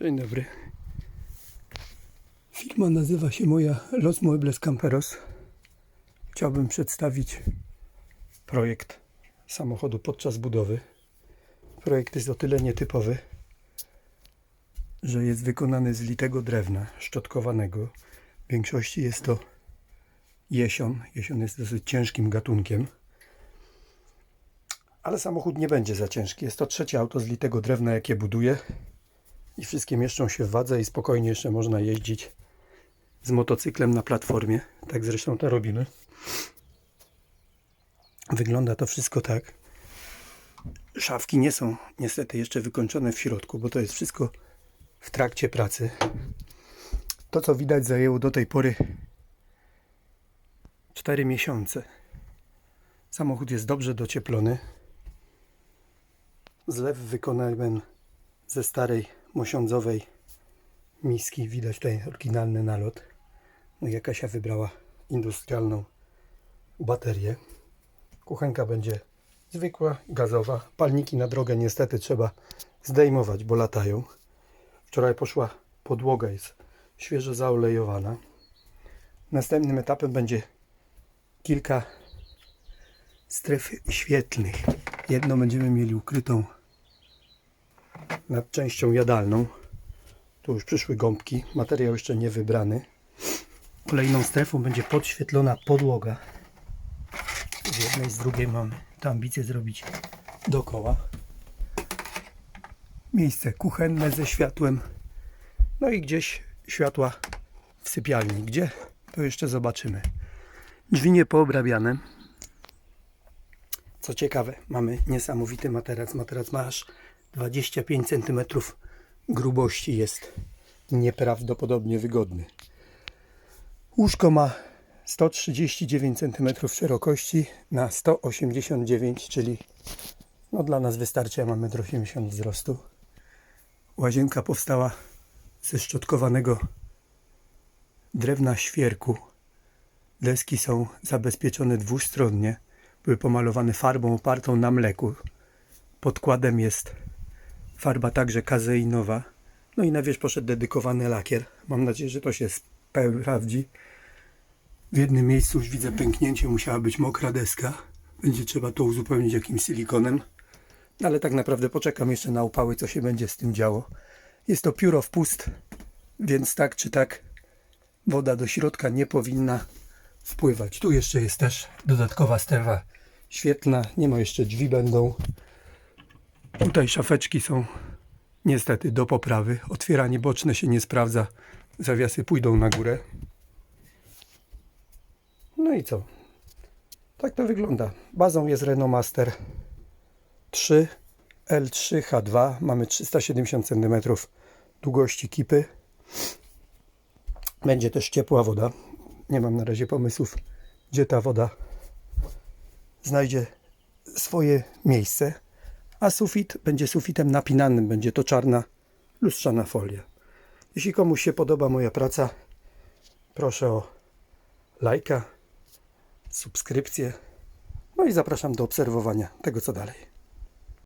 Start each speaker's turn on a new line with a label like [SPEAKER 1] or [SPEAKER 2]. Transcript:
[SPEAKER 1] Dzień dobry. Firma nazywa się moja Los Muebles Camperos. Chciałbym przedstawić projekt samochodu podczas budowy. Projekt jest o tyle nietypowy, że jest wykonany z litego drewna, szczotkowanego. W większości jest to jesion. Jesion jest dosyć ciężkim gatunkiem. Ale samochód nie będzie za ciężki. Jest to trzecie auto z litego drewna, jakie buduję. I wszystkie mieszczą się w wadze i spokojnie jeszcze można jeździć z motocyklem na platformie. Tak zresztą to robimy. Wygląda to wszystko tak. Szafki nie są niestety jeszcze wykończone w środku, bo to jest wszystko w trakcie pracy. To, co widać, zajęło do tej pory 4 miesiące. Samochód jest dobrze docieplony. Zlew wykonałem ze starej mosiądzowej miski. Widać tutaj oryginalny nalot. No i Jakasia wybrała industrialną baterię. Kuchenka będzie zwykła, gazowa. Palniki na drogę niestety trzeba zdejmować, bo latają. Wczoraj poszła podłoga, jest świeżo zaolejowana. Następnym etapem będzie kilka stref świetlnych. Jedną będziemy mieli ukrytą nad częścią jadalną. Tu już przyszły gąbki, materiał jeszcze nie wybrany. Kolejną strefą będzie podświetlona podłoga. Z jednej, z drugiej mam tę ambicję zrobić dookoła. Miejsce kuchenne ze światłem. No i gdzieś światła w sypialni. Gdzie? To jeszcze zobaczymy. Drzwi nie poobrabiane. Co ciekawe, mamy niesamowity materac. Materac ma aż 25 cm grubości. Jest nieprawdopodobnie wygodny. Łóżko ma 139 cm szerokości na 189, czyli no dla nas wystarczy, ja mam 1,80 m wzrostu. Łazienka powstała ze szczotkowanego drewna świerku. Deski są zabezpieczone dwustronnie. Były pomalowane farbą opartą na mleku. Podkładem jest farba także kazeinowa. No i na wierzch poszedł dedykowany lakier. Mam nadzieję, że to się sprawdzi. W jednym miejscu już widzę pęknięcie, musiała być mokra deska. Będzie trzeba to uzupełnić jakimś silikonem. No ale tak naprawdę poczekam jeszcze na upały, co się będzie z tym działo. Jest to pióro w pust, więc tak czy tak woda do środka nie powinna wpływać. Tu jeszcze jest też dodatkowa strefa świetna. Nie ma jeszcze drzwi będą. Tutaj szafeczki są niestety do poprawy. Otwieranie boczne się nie sprawdza. Zawiasy pójdą na górę. No i co? Tak to wygląda. Bazą jest Renault Master 3 L3 H2. Mamy 370 cm długości kipy. Będzie też ciepła woda. Nie mam na razie pomysłów, gdzie ta woda znajdzie swoje miejsce. A sufit będzie sufitem napinanym. Będzie to czarna, lustrzana folia. Jeśli komuś się podoba moja praca, proszę o lajka, subskrypcję. No i zapraszam do obserwowania tego, co dalej.